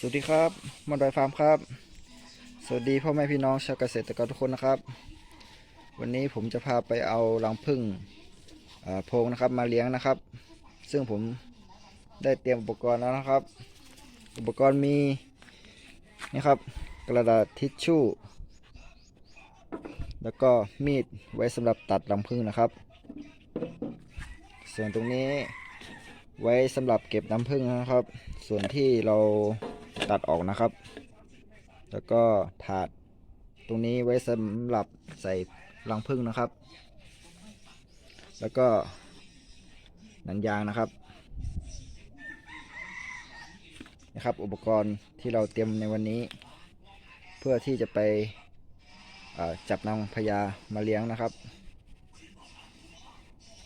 สวัสดีครับมอนดอยฟาร์มครับ สวัสดีพ่อแม่พี่น้องชาวเกษตรกรทุกคนนะครับ วันนี้ผมจะพาไปเอารังผึ้งโพงนะครับมาเลี้ยงนะครับ ซึ่งผมได้เตรียมอุปกรณ์แล้วนะครับ อุปกรณ์มีนี่ครับกระดาษทิชชู่ แล้วก็มีดไว้สำหรับตัดรังผึ้งนะครับ ส่วนตรงนี้ไว้สำหรับเก็บน้ำผึ้งนะครับ ส่วนที่เรา ตัดออกนะครับ แล้วก็ถาดตรงนี้ไว้สำหรับใส่รังผึ้งนะครับ แล้วก็หนังยางนะครับนะครับ อุปกรณ์ที่เราเตรียมในวันนี้ เพื่อที่จะไปจับนางพญามาเลี้ยงนะครับ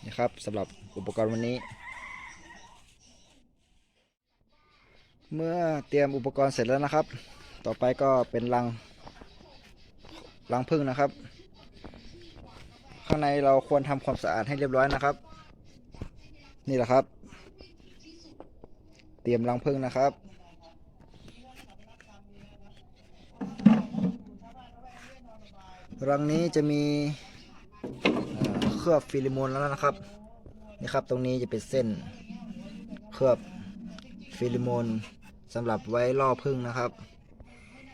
นะครับสำหรับอุปกรณ์วันนี้ เมื่อเตรียมอุปกรณ์เสร็จแล้วนะครับ ต่อไปก็เป็นรังรังผึ้งนะครับ ข้างในเราควรทำความสะอาดให้เรียบร้อยนะครับ นี่แหละครับ เตรียมรังผึ้งนะครับ รังนี้จะมีเอ่อเคลือบฟิลิโมนแล้วนะครับนี่ครับตรงนี้จะเป็นเส้นเคลือบฟิลิโมน สำหรับไว้ล่อพึ่งนะครับ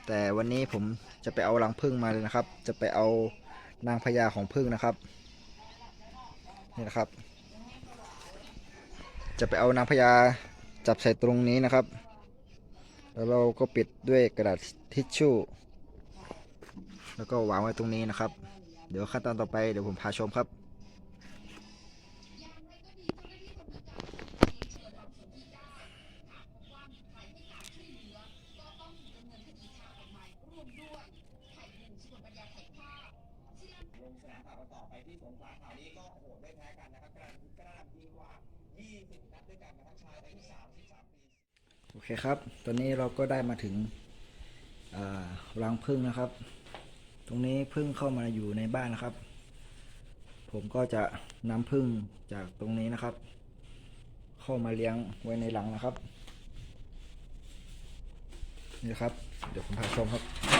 แต่วันนี้ผมจะไปเอารังพึ่งมาเลยนะครับ จะไปเอานางพญาของพึ่งนะครับ นี่นะครับ จะไปเอานางพญาจับใส่ตรงนี้นะครับ แล้วเราก็ปิดด้วยกระดาษทิชชู่ แล้วก็วางไว้ตรงนี้นะครับ เดี๋ยวขั้นตอนต่อไปเดี๋ยวผมพาชมครับ งสนามข่าวกันต่อไปที่สงขลาข่าวนี้ก็โหดไม่แพ้กันนะครับกระดานกระดานดีกว่า 20 นัดด้วยกันนะครับชายอายุ33 ปี โอเคครับ ตอนนี้เราก็ได้มาถึงรังพึ่งนะครับ ตรงนี้พึ่งเข้ามาอยู่ในบ้านนะครับ ผมก็จะนำพึ่งจากตรงนี้นะครับ เข้ามาเลี้ยงไว้ในรังนะครับ นี่ครับ เดี๋ยวผมพาชมครับ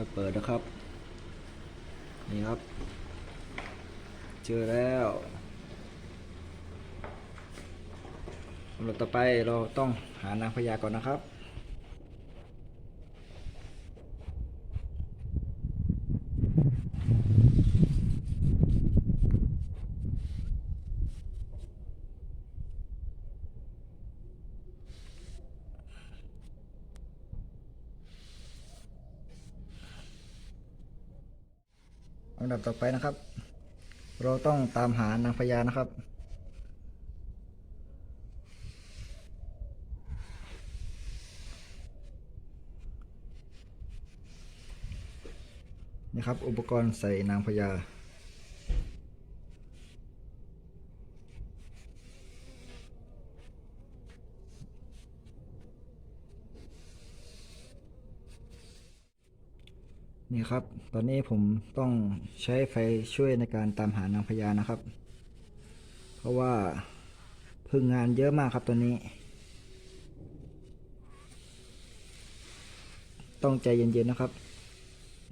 เปิดเปิดนะครับ นี่ครับ เจอแล้วสำหรับต่อไปเราต้องหานางพญาก่อนนะครับ ต่อไปนะครับ เราต้องตามหานางพญานะครับ นี่ครับอุปกรณ์ใส่นางพญา ครับ ตอนนี้ผมต้องใช้ไฟช่วยในการตามหานางพญานะครับ เพราะว่าพึ่งงานเยอะมากครับตอนนี้ ต้องใจเย็นๆนะครับ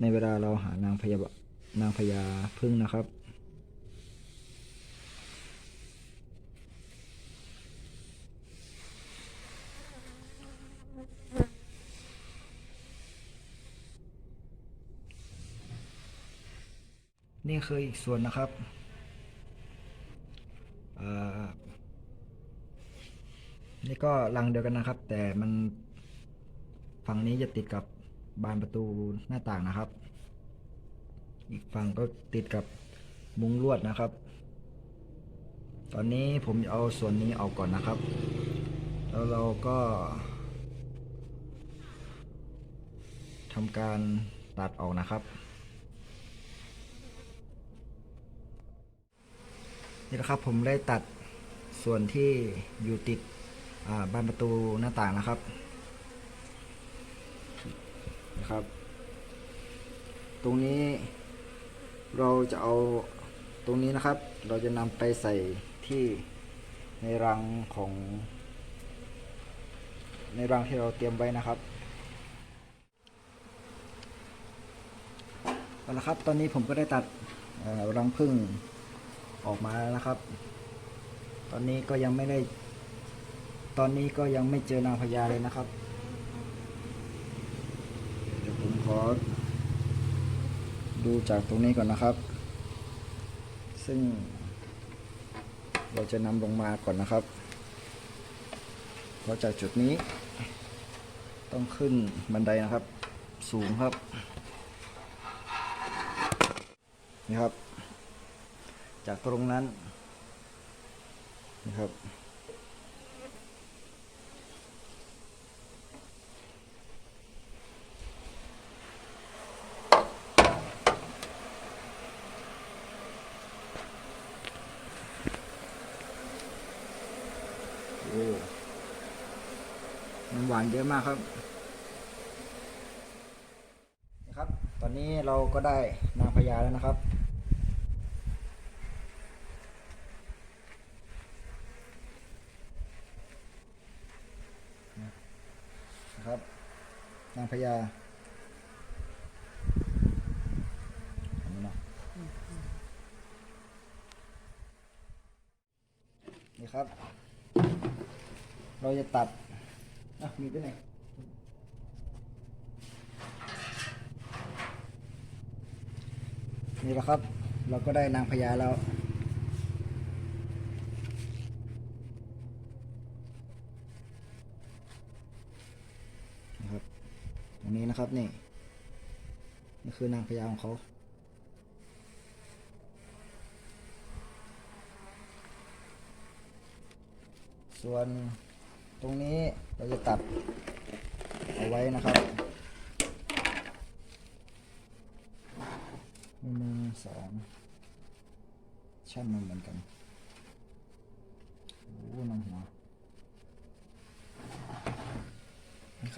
ในเวลาเราหานางพญานางพญาพึ่งนะครับ นี่คืออีกส่วนนะครับนี่ก็รังเดียวกันนะครับ แต่มันฝั่งนี้จะติดกับบานประตูหน้าต่างนะครับ อีกฝั่งก็ติดกับมุ้งลวดนะครับ ตอนนี้ผมเอาส่วนนี้ออกก่อนนะครับ แล้วเราก็ทำการตัดออกนะครับ นี่นะครับ ผมได้ตัดส่วนที่อยู่ติดบานประตูหน้าต่างนะครับนะครับ ตรงนี้เราจะเอาตรงนี้นะครับ เราจะนำไปใส่ที่ในรังของ ในรังที่เราเตรียมไว้นะครับเอาละครับ ตอนนี้ผมก็ได้ตัดรังผึ้ง ออกมาแล้วนะครับ ตอนนี้ก็ยังไม่ได้ ตอนนี้ก็ยังไม่เจอนางพญาเลยนะครับ เดี๋ยวผมขอ ดูจากตรงนี้ก่อนนะครับ ซึ่ง เราจะนำลงมาก่อนนะครับเพราะจากจุดนี้ ต้องขึ้นบันไดนะครับ สูงครับ นี่ครับ จากตรงนั้นนะครับโอ้มันหวานเยอะมากครับ นะครับ ตอนนี้เราก็ได้นางพญาแล้วนะครับ นางพญาอันนี้เนาะนี่ครับ เราจะตัดอะมีไปไหนนี่แหละครับ เราก็ได้นางพญาแล้ว นะครับ ต รงนี้นะครับนี่นี่คือนางพญาของเขาส่วนตรงนี้เราจะตัดเอาไว้นะครับหนึ่งสองชั้นมันเหมือนกัน โอ้น้องหัว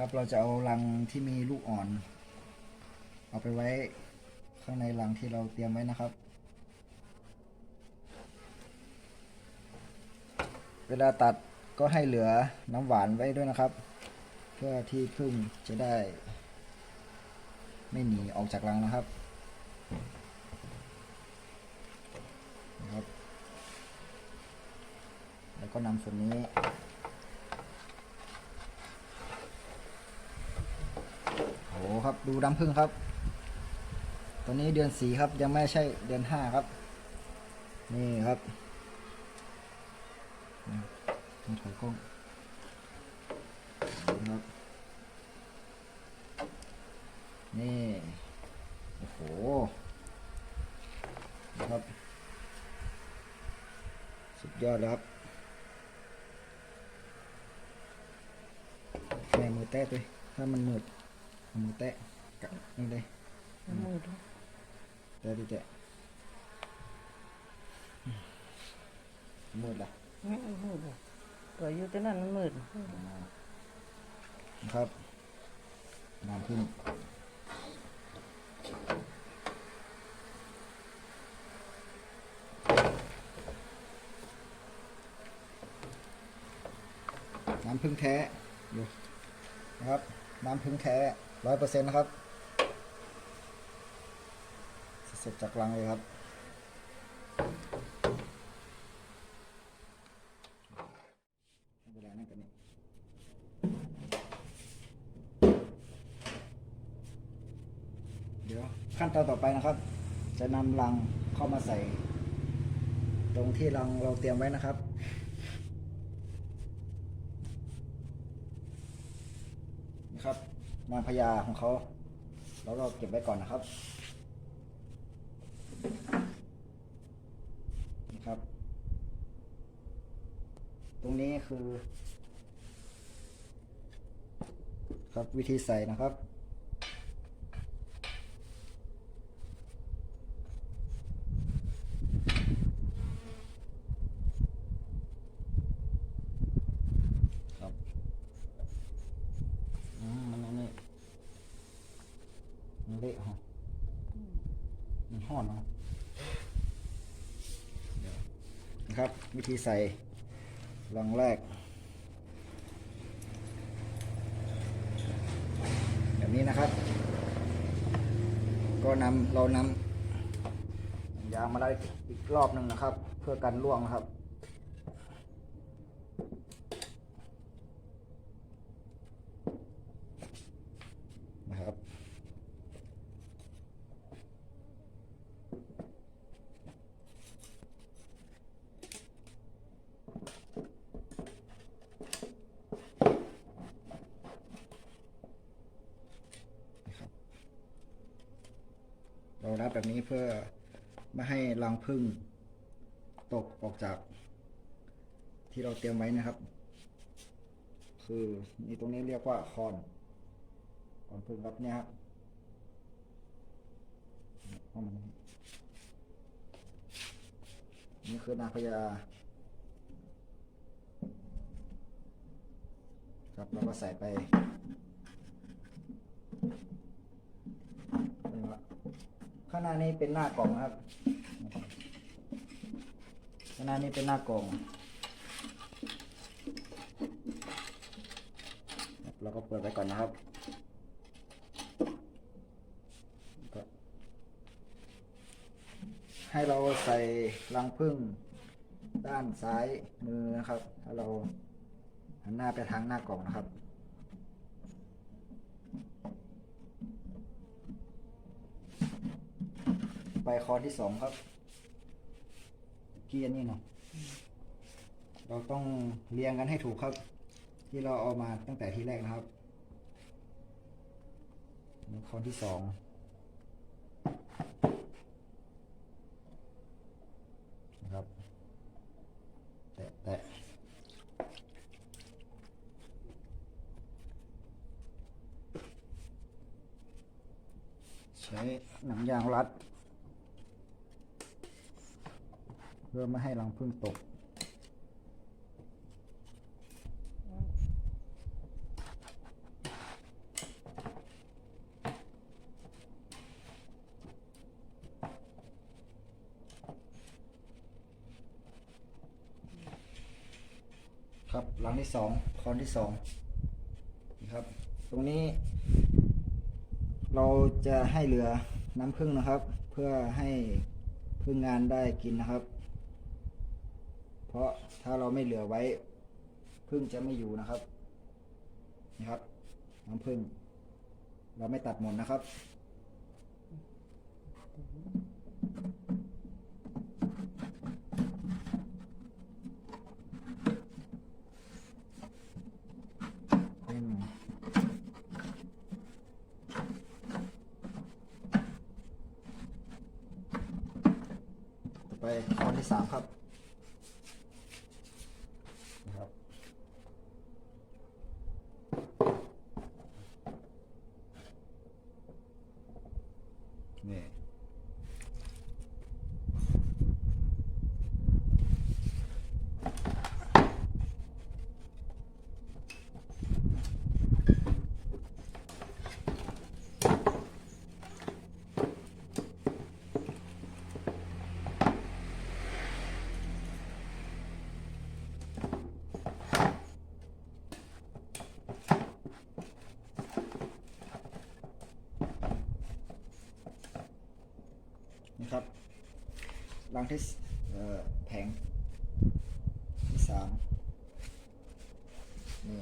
นะครับ เราจะเอารังที่มีลูกอ่อน เอาไปไว้ข้างในรังที่เราเตรียมไว้นะครับ เวลาตัดก็ให้เหลือน้ำหวานไว้ด้วยนะครับ เพื่อที่พึ่งจะได้ ไม่หนีออกจากรังนะครับนะครับ แล้วก็นำส่วนนี้ โห ครับ ดูน้ำพึ่งครับ ตอนนี้เดือนสี่ครับยังไม่ใช่เดือนห้าครับ นี่ครับต้องถอยกล้องนครับนี่โอ้โหนะครับสุดยอดครับแม่มือแตะเลยถ้ามันมืดเอ มือแตะกับนี่เลยมืดแตะดิแตะมืดละไม่มืดเลยตัวอยู่ที่นั่นมันมืดนะครับน้ำพึ่งน้ำพึ่งแท้ดูนะครับ น้ำพึ่งแท้ ร้อยเปอร์เซ็นต์นะครับสดๆจากรังเลยครับเป็นไรนั่งกันนี่เดี๋ยวขั้นตอนต่อไปนะครับ จะนำรังเข้ามาใส่ ตรงที่รังเราเตรียมไว้นะครับ นางพญาของเขาเราเก็บไว้ก่อนนะครับนะครับ ตรงนี้คือ ครับวิธีใส่นะครับอืมมันอันนี่มันเละฮะ มันห่อนเนาะเดี๋ยว ที่ใส่รังแรก แบบนี้นะครับ ก็นำเรานำยางมาได้อีกรอบหนึ่งนะครับ เพื่อกันร่วงนะครับ เรานับแบบนี้เพื่อไม่ให้รังผึ้งตกออกจาก ที่เราเตรียมไว้นะครับ คือนี่ตรงนี้เรียกว่าคอนคอนผึ้งครับเนี่ยครับนี่คือนางพญาครับเราก็ใส่ไปนี่ละ ข้างหน้านี้เป็นหน้ากล่องครับ ข้างหน้านี้เป็นหน้ากล่อง เราก็เปิดไว้ก่อนนะครับให้เราใส่รังผึ้งด้านซ้ายมือนะครับ ถ้าเราหันหน้าไปทางหน้ากล่องนะครับ ไปคอร์ที่สองครับ เกียร์นี่เนาะเราต้องเรียงกันให้ถูกครับ ที่เราเอามาตั้งแต่ที่แรกนะครับนี่คอนที่สองนะครับ แตะแตะใช้หนังยางรัด เพื่อไม่ให้รังผึ้งตก ครับหลังที่สองคอนที่สองนะครับ ตรงนี้ เราจะให้เหลือน้ำผึ้งนะครับ เพื่อให้พึ่งงานได้กินนะครับ เพราะถ้าเราไม่เหลือไว้พึ่งจะไม่อยู่นะครับนี่ครับน้ำผึ้งเราไม่ตัดหมดนะครับอืมต่อไปข้อที่สามครับ นี่ นี่ ครับรังที่สแผงที่สามนี่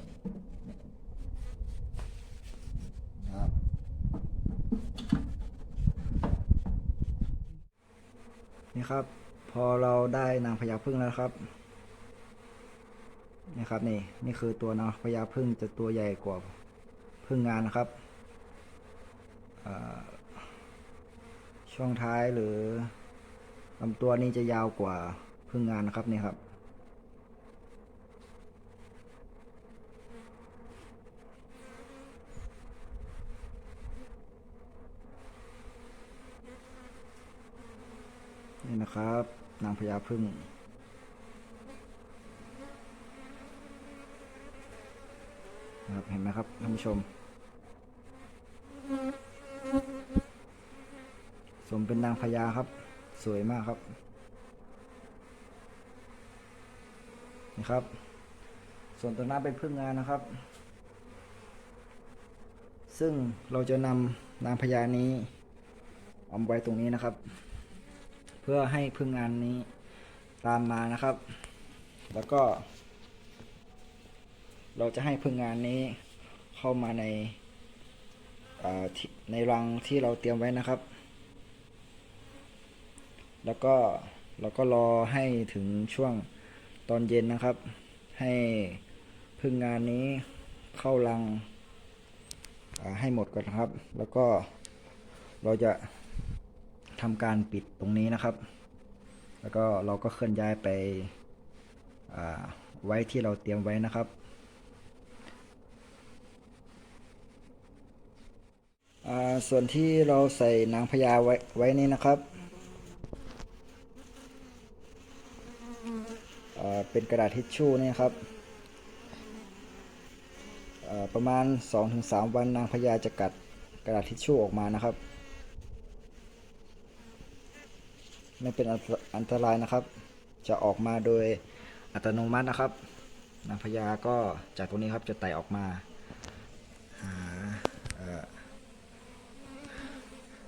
นะครับนี่ครับ พอเราได้นางพญาพึ่งแล้วครับนี่ครับนี่นี่คือตัวนางพญาพึ่งจะตัวใหญ่กว่าพึ่งงานนะครับอ่า ช่วงท้ายหรือลำตัวนี้จะยาวกว่าพึ่งงานนะครับนี่ครับ นี่นะครับ นางพญาพึ่งนะครับเห็นไหมครับท่านผู้ชม สมเป็นนางพญาครับ สวยมากครับ นี่ครับ ส่วนตรงหน้าเป็นพึ่งงานนะครับ ซึ่งเราจะนำนางพญานี้เอาไว้ตรงนี้นะครับ เพื่อให้พึ่งงานนี้ตามมานะครับ แล้วก็ เราจะให้พึ่งงานนี้เข้ามาในในรังที่เราเตรียมไว้นะครับ แล้วก็เราก็รอให้ถึงช่วงตอนเย็นนะครับ ให้พึ่งงานนี้เข้ารังให้หมดก่อนนะครับ แล้วก็เราจะทำการปิดตรงนี้นะครับ แล้วก็เราก็เคลื่อนย้ายไปไว้ที่เราเตรียมไว้นะครับส่วนที่เราใส่นางพญาไว้ไว้นี้นะครับอ่า เป็นกระดาษทิชชู่นี่ครับประมาณ 2-3 วันนางพญาจะกัดกระดาษทิชชู่ออกมานะครับ ไม่เป็นอันตรายนะครับ จะออกมาโดยอัตโนมัตินะครับ นางพญาก็จากตรงนี้ครับจะไต่ออกมาหา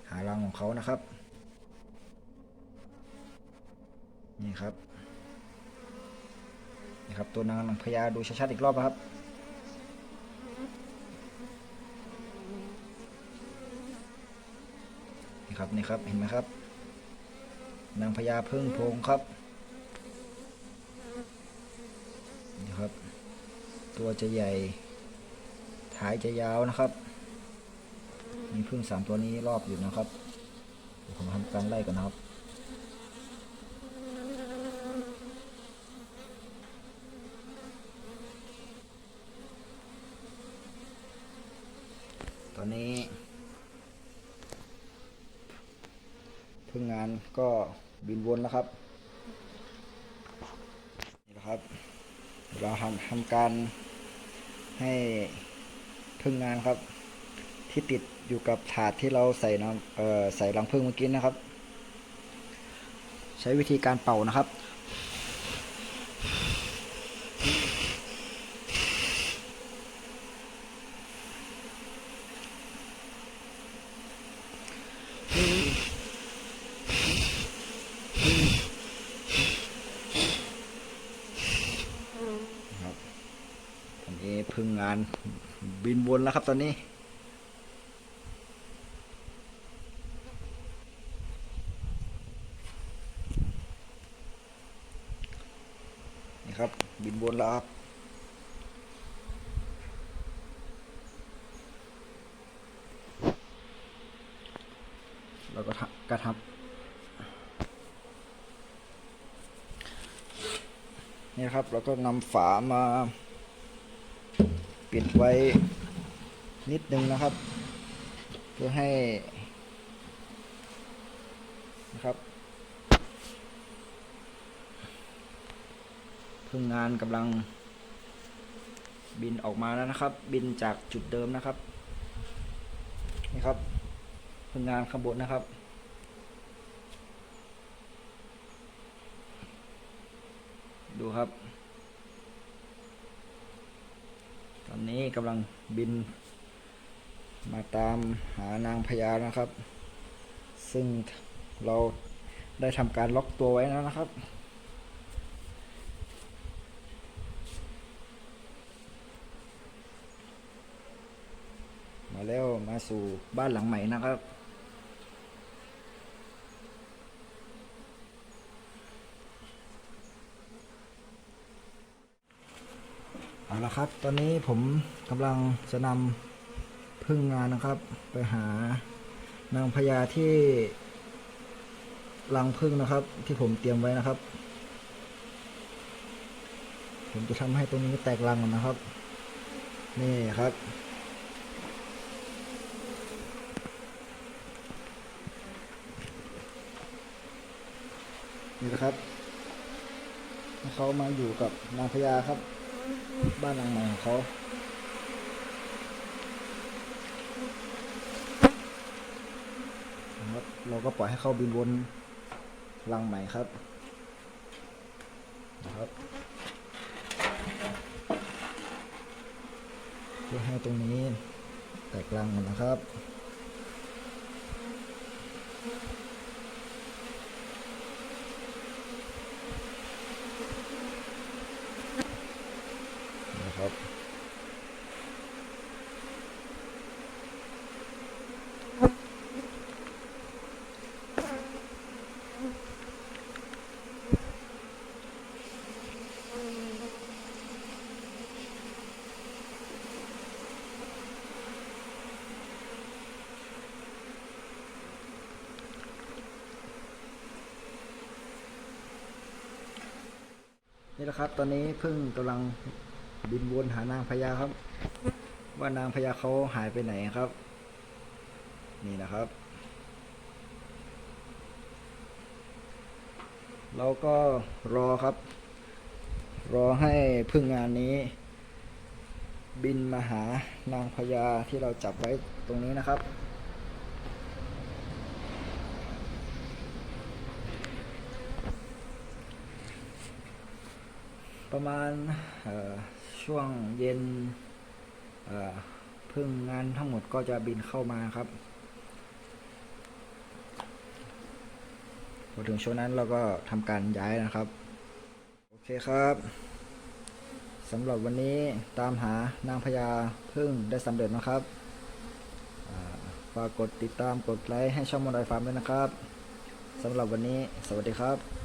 หารังของเขานะครับ นี่ครับ ครับ ตัวนางพญาดูชัดๆอีกรอบนะครับนี่ครับนี่ครับเห็นไหมครับ นางพญาพึ่งพงครับนี่ครับ ตัวจะใหญ่ท้ายจะยาวนะครับ มีพึ่งสามตัวนี้รอบอยู่นะครับผมทำการไล่ก่อนนะครับ ตอนนี้พึ่งงานก็บินวนแล้วครับ นี่นะครับ เราทำทำการให้พึ่งงานครับ ที่ติดอยู่กับถาดที่เราใส่น้ำใส่รังผึ้งเมื่อกี้นะครับ ใช้วิธีการเป่านะครับ ตอพึ่งงานบินวนแล้วครับตอนนี้นี่ครับ บินวนแล้วครับแล้วก็กระทับนี่ครับเราก็นำฝามา ปิดไว้นิดนึงนะครับ เพื่อให้นะครับพึ่งงานกำลังบินออกมาแล้วนะครับ บินจากจุดเดิมนะครับนี่ครับพึ่งงานข้างบนนะครับดูครับ ตอ นนี้กำลังบิน มาตามหานางพญานะครับ ซึ่งเราได้ทำการล็อกตัวไว้แล้วนะครับ มาแล้วมาสู่บ้านหลังใหม่นะครับ เอาละครับ ตอนนี้ผมกำลังจะนำพึ่งงานนะครับ ไปหานางพญาที่รังพึ่งนะครับ ที่ผมเตรียมไว้นะครับ ผมจะทำให้ตรงนี้แตกรังก่อนนะครับ นี่ครับนี่นะครับให้เขามาอยู่กับนางพญาครับ บ้านหลังใหม่ของเขาครับเราก็ปล่อยให้เขาบินวนรังใหม่ครับนะครับเพื่อให้ตรงนี้แตกรังก่อนนะครับ นี่แหละครับ ตอนนี้พิ่งกำลังบินวนหานางพญาครับ ว่านางพญาเขาหายไปไหนครับ นี่นะครับ เราก็รอครับ รอให้พึ่งงานนี้ บินมาหานางพญาที่เราจับไว้ตรงนี้นะครับ ประมาณช่วงเย็นพึ่งงานทั้งหมดก็จะบินเข้ามาครับพอถึงช่วงนั้นเราก็ทำการย้ายนะครับ โอเคครับสำหรับวันนี้ตามหานางพญาพึ่งได้สำเร็จนะครับฝากกดติดตามกดไลค์ให้ช่องมอนไดฟาร์มด้วยนะครับสำหรับวันนี้ สวัสดีครับ